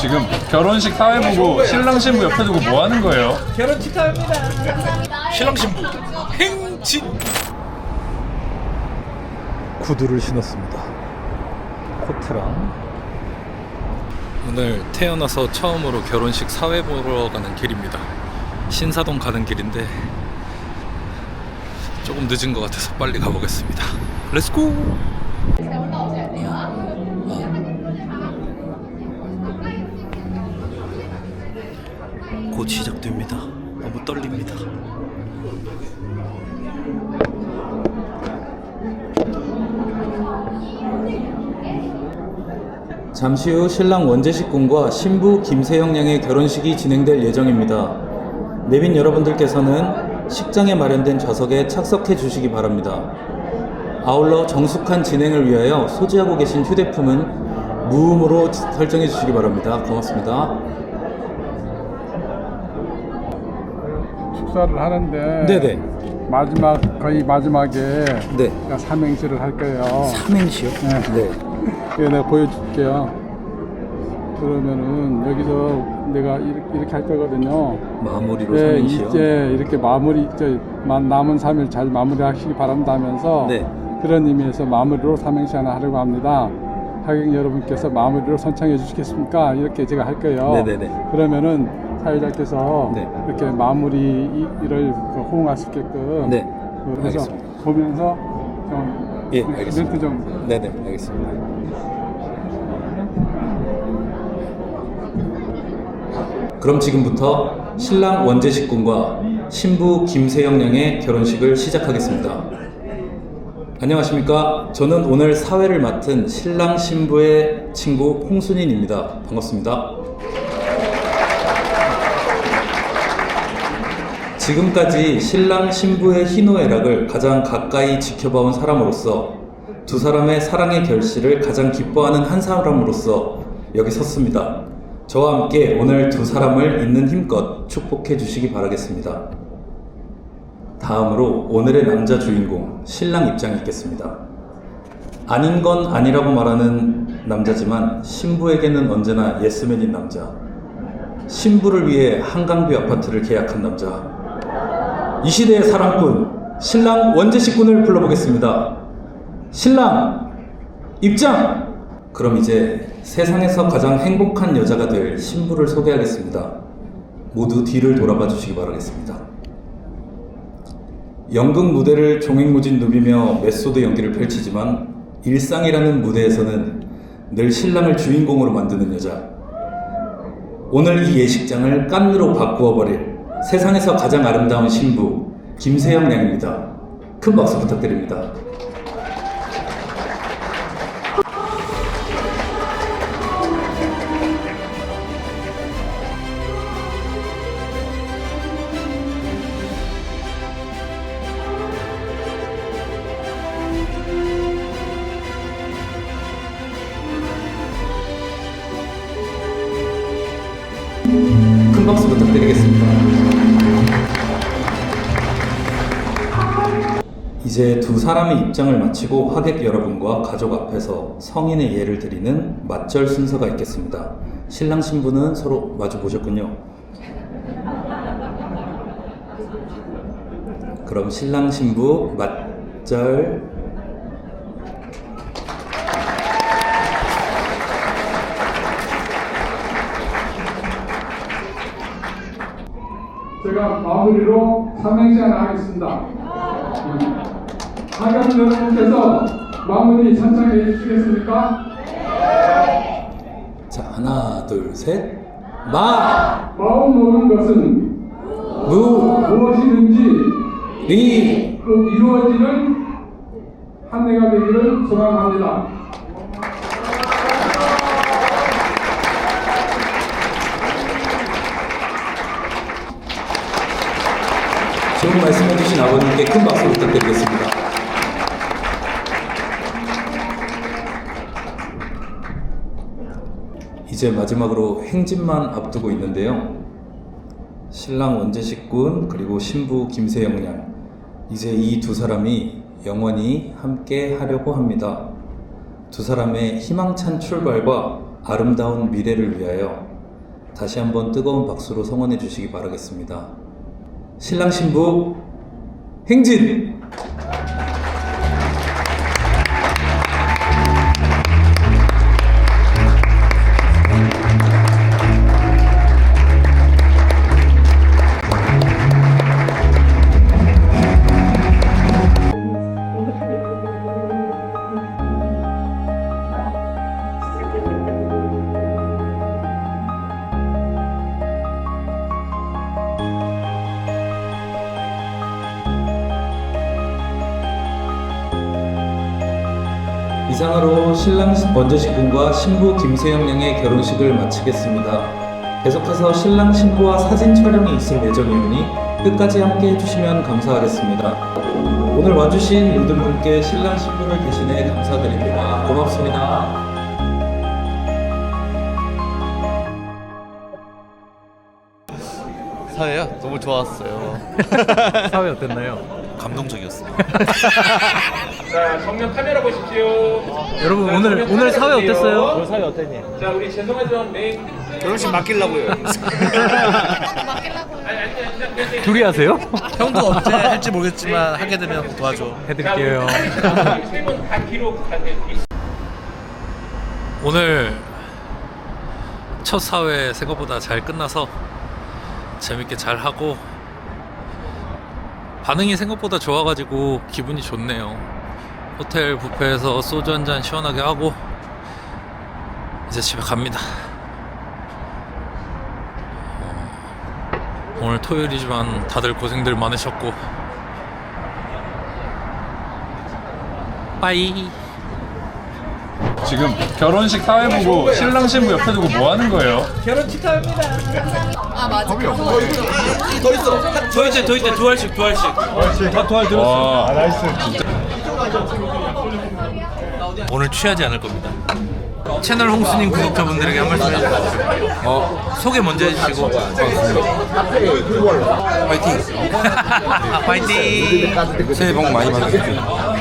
지금 결혼식 사회 보고 신랑 신부 옆에 두고 뭐 하는 거예요? 결혼 축하합니다. 신랑 신부 행진. 구두를 신었습니다. 코트랑 오늘 태어나서 처음으로 결혼식 사회 보러 가는 길입니다. 신사동 가는 길인데 조금 늦은 것 같아서 빨리 가보겠습니다. 렛츠고! 곧 시작됩니다. 너무 떨립니다. 잠시 후 신랑 원재식 군과 신부 김세영 양의 결혼식이 진행될 예정입니다. 내빈 여러분들께서는 식장에 마련된 좌석에 착석해 주시기 바랍니다. 아울러 정숙한 진행을 위하여 소지하고 계신 휴대폰은 무음으로 설정해 주시기 바랍니다. 고맙습니다. 축사를 하는데 네네. 마지막 거의 마지막에 네. 삼행시를 할 거예요. 삼행시요? 네. 네. 내가 보여줄게요. 그러면은 여기서 내가 이렇게, 이렇게 할 거거든요. 마무리로 네, 삼행시요? 이제 이렇게 마무리 이제 마- 남은 3일 잘 마무리하시기 바랍니다 하면서 네. 그런 의미에서 마무리로 삼행시 하나 하려고 합니다. 하객 여러분께서 마무리로 선창해 주시겠습니까? 이렇게 제가 할 거예요. 네네네. 그러면은 사회자께서 네. 이렇게 마무리 이- 이를 그 호응할 수 있게끔 네. 그 그래서 알겠습니다. 보면서 좀 예, 알겠습니다. 멘트 좀 네네, 알겠습니다. 그럼 지금부터 신랑 원재식 군과 신부 김세영 양의 결혼식을 시작하겠습니다. 안녕하십니까. 저는 오늘 사회를 맡은 신랑 신부의 친구 홍순인입니다. 반갑습니다. 지금까지 신랑 신부의 희노애락을 가장 가까이 지켜봐온 사람으로서 두 사람의 사랑의 결실을 가장 기뻐하는 한 사람으로서 여기 섰습니다. 저와 함께 오늘 두 사람을 있는 힘껏 축복해 주시기 바라겠습니다. 다음으로 오늘의 남자 주인공 신랑 입장이 있겠습니다. 아닌 건 아니라고 말하는 남자지만 신부에게는 언제나 예스맨인 남자. 신부를 위해 한강뷰 아파트를 계약한 남자. 이 시대의 사랑꾼 신랑 원재식 군을 불러보겠습니다. 신랑 입장. 그럼 이제 세상에서 가장 행복한 여자가 될 신부를 소개하겠습니다. 모두 뒤를 돌아봐 주시기 바라겠습니다. 연극 무대를 종횡무진 누비며 메소드 연기를 펼치지만 일상이라는 무대에서는 늘 신랑을 주인공으로 만드는 여자. 오늘 이 예식장을 깐느로 바꾸어 버릴 세상에서 가장 아름다운 신부 김세영 양입니다. 큰 박수 부탁드립니다. 큰 박수 부탁드리겠습니다. 이제 두 사람의 입장을 마치고 하객 여러분과 가족 앞에서 성인의 예를 드리는 맞절 순서가 있겠습니다. 신랑 신부는 서로 마주 보셨군요. 그럼 신랑 신부 맞절 제가 마무리로 삼행시 하나 하겠습니다. 하객 여러분께서 마무리 선창해 주시겠습리까? 자 하나 둘셋. 마, 마음 먹은 것은 무, 무엇이든지 리, 꼭 이루어지는 한 해가 되기를 소망합니다. 좋은 말씀해주신 아버님께 큰 박수 부탁드리겠습니다. 이제 마지막으로 행진만 앞두고 있는데요. 신랑 원재식 군 그리고 신부 김세영 양 이제 이 두 사람이 영원히 함께 하려고 합니다. 두 사람의 희망찬 출발과 아름다운 미래를 위하여 다시 한번 뜨거운 박수로 성원해 주시기 바라겠습니다. 신랑 신부 행진! 이상으로 신랑 원재식 군과 신부 김세영 양의 결혼식을 마치겠습니다. 계속해서 신랑 신부와 사진 촬영이 있을 예정이오니 끝까지 함께 해주시면 감사하겠습니다. 오늘 와주신 모든 분께 신랑 신부를 대신해 감사드립니다. 고맙습니다. 사회요? 너무 좋았어요. 사회 어땠나요? 감동적이었어요. 자, 정면 카메라 보십시오. 여러분 오늘 오늘 사회 어땠어요? 사회 어땠니? 자, 우리 죄송하지만 메인 결혼식 맡기려고요. 둘이 하세요? 형도 언제 할지 모르겠지만 하게 되면 도와줘. 해드릴게요. 세분다 오늘 첫 사회 생각보다 잘 끝나서 재밌게 잘 하고 반응이 생각보다 좋아가지고 기분이 좋네요. 호텔 뷔페에서 소주 한 잔 시원하게 하고 이제 집에 갑니다. 어, 오늘 토요일이지만 다들 고생들 많으셨고 빠이. 지금 결혼식 사회 보고 신랑 신부 옆에 두고 뭐 하는 거예요? 더 이제 더 이제 두 알씩 두 알씩. 와, 오늘 취하지 않을 겁니다. 채널 홍수님 구독자분들에게 한 말씀 해주세요. 어, 소개 먼저 해주시고. 파이팅. 파이팅. 새해 복 많이 받으세요.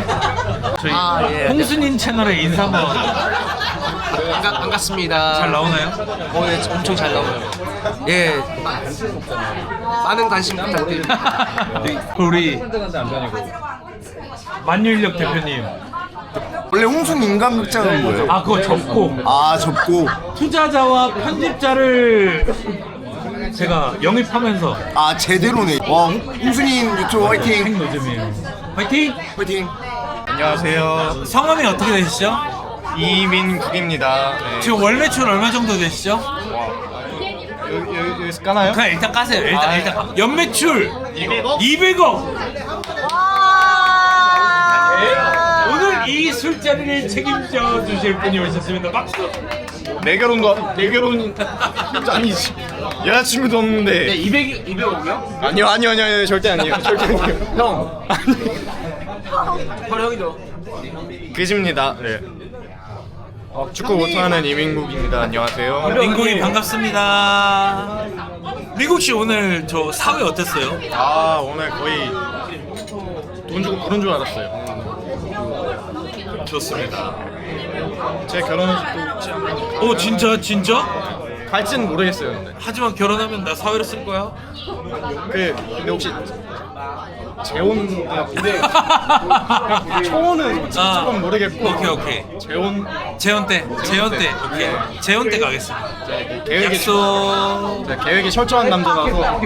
저희 홍수님 채널에 인사 한번 반갑, 반갑습니다. 잘 나오나요? 어, 예, 엄청 잘 나오네요. 예. 많은 관심 부탁드립니다. 우리 만유인력 대표님. 원래 홍순 인간극장은 뭐예요? 아 그거 접고 아 접고 투자자와 편집자를 제가 영입하면서 아 제대로네 와 홍순인 유튜브 화이팅. 화이팅! 화이팅 안녕하세요. 성함이 어떻게 되시죠? 이민국입니다 지금 월 매출 얼마 정도 되시죠? 여기, 여기서 까나요? 그냥 일단 까세요. 일단 일단 까. 연 매출 200억. 200억. 오늘 이 술자리를 책임져 주실 분이 오셨습니다. 박수. 내 결혼도 내 결혼 아니지 여자친구도 없는데 200, 200억이요? 아니요 아니요 아니요 아니요, 절대 아니에요 절대 아니에요 형 바로 형이죠. 그집니다 네 어, 축구 못하는 이민국입니다 안녕하세요 민국이 반갑습니다. 민국 씨 오늘 저 사회 어땠어요? 아 오늘 거의 돈 주고 부른 줄 알았어요 좋습니다. 제 결혼식도 오 진짜 진짜? 갈지는 모르겠어요 근데 하지만 결혼하면 나 사회로 쓸 거야. 그 근데 혹시 재혼 근데 초혼은 아, 조금 모르겠고 오케이 오케이. 재혼 재혼 때 재혼 때 오케이 재혼 때 가겠습니다. 계획이 약속. 제가 계획이 철저한 남자라서